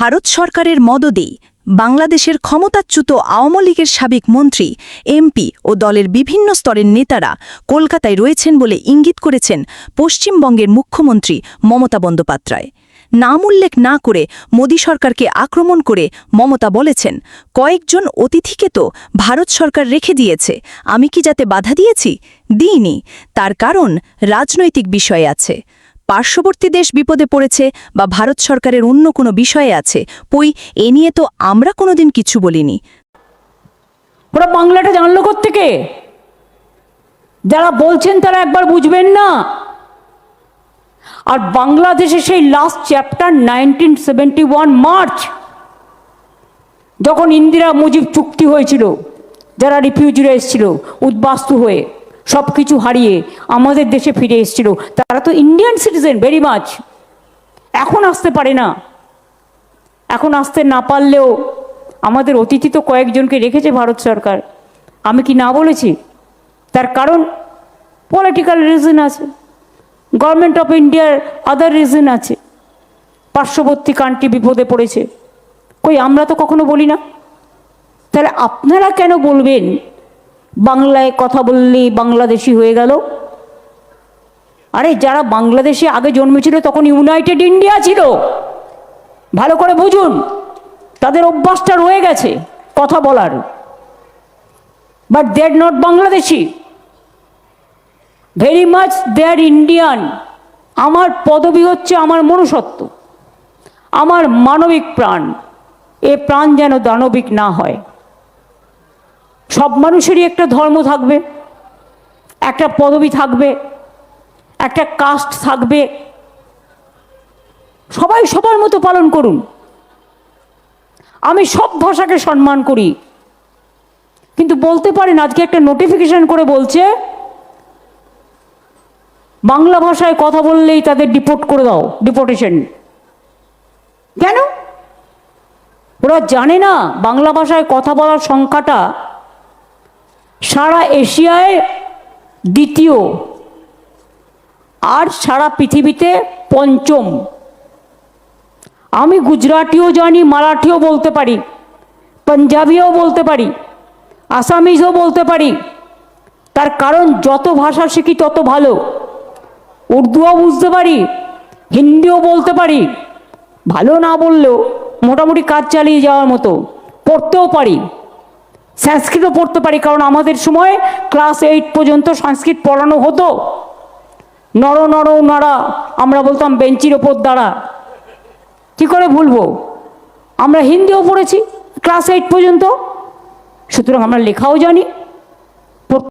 ভারত সরকারের মদদেই বাংলাদেশের ক্ষমতাচ্যুত আওয়ামী লীগের সাবেক মন্ত্রী এমপি ও দলের বিভিন্ন স্তরের নেতারা কলকাতায় রয়েছেন বলে ইঙ্গিত করেছেন পশ্চিমবঙ্গের মুখ্যমন্ত্রী মমতা বন্দ্যোপাধ্যায়। নাম উল্লেখ না করে মোদী সরকারকে আক্রমণ করে মমতা বলেছেন, কয়েকজন অতিথিকে তো ভারত সরকার রেখে দিয়েছে, আমি কি যাতে বাধা দিয়েছি? দিইনি, তার কারণ রাজনৈতিক বিষয় আছে। পার্শ্ববর্তী দেশ বিপদে পড়েছে বা ভারত সরকারের অন্য কোনো বিষয়ে আছে? পই, এ নিয়ে তো আমরা কোনোদিন কিছু বলিনি। ওরা বাংলাটা জানলো থেকে যারা বলছেন তারা একবার বুঝবেন না। আর বাংলাদেশে সেই last chapter nineteen seventy one March যখন ইন্দিরা মুজিব চুক্তি হয়েছিল, যারা রিফিউজিরা এসেছিল, উদ্বাস্তু হয়ে। সব কিছু হারিয়ে আমাদের দেশে ফিরে এসেছিল। তারা তো ইন্ডিয়ান সিটিজেন ভেরি মাচ এখন আসতে পারে না। এখন আসতে না পারলেও আমাদের অতিথি তো কয়েকজনকে রেখেছে ভারত সরকার। আমি কি না বলেছি? তার কারণ পলিটিক্যাল রিজন আছে। গভর্নমেন্ট অফ ইন্ডিয়ার আদার রিজন আছে। পার্শ্ববর্তী কান্ট্রি বিপদে পড়েছে। কই, আমরা তো কখনো বলি না। তাহলে আপনারা কেন বলবেন বাংলায় কথা বললেই বাংলাদেশি হয়ে গেল। আরে, যারা বাংলাদেশে আগে জন্মেছিল তখন ইউনাইটেড ইন্ডিয়া ছিল। ভালো করে বুঝুন, তাদের অভ্যাসটা রয়ে গেছে কথা বলার। But they are not Bangladeshi. Very much they are Indian আমার পদবি হচ্ছে আমার মনুষ্যত্ব। আমার মানবিক প্রাণ। এ প্রাণ যেন দানবিক না হয়। সব মানুষেরই একটা ধর্ম থাকবে, একটা পদবি থাকবে, একটা কাস্ট থাকবে। সবাই সবার মতো পালন করুন। আমি সব ভাষাকে সম্মান করি। কিন্তু বলতে পারেন, আজকে একটা নোটিফিকেশন করে বলছে, বাংলা ভাষায় কথা বললেই তাদের ডিপোর্ট করে দাও ডিপোর্টেশন কেন? ওরা জানে না বাংলা ভাষায় কথা বলার সংখ্যাটা সারা এশিয়ায় দ্বিতীয়, আর সারা পৃথিবীতে পঞ্চম। আমি গুজরাটিও জানি, মারাঠিও বলতে পারি, পাঞ্জাবিও বলতে পারি, আসামিজও বলতে পারি। তার কারণ, যত ভাষা শিখি তত ভালো। উর্দুও বুঝতে পারি, হিন্দিও বলতে পারি। ভালো না বললেও মোটামুটি কাজ চালিয়ে যাওয়ার মতো, পড়তেও পারি। সংস্কৃতও পড়তে পারি, কারণ আমাদের সময় ক্লাস এইট পর্যন্ত সংস্কৃত পড়ানো হতো। নর নর নাড়া আমরা বলতাম বেঞ্চির ওপর দাঁড়া। কি করে ভুলবো? আমরা হিন্দিও পড়েছি, ক্লাস এইট পর্যন্ত। সুতরাং আমরা লেখাও জানি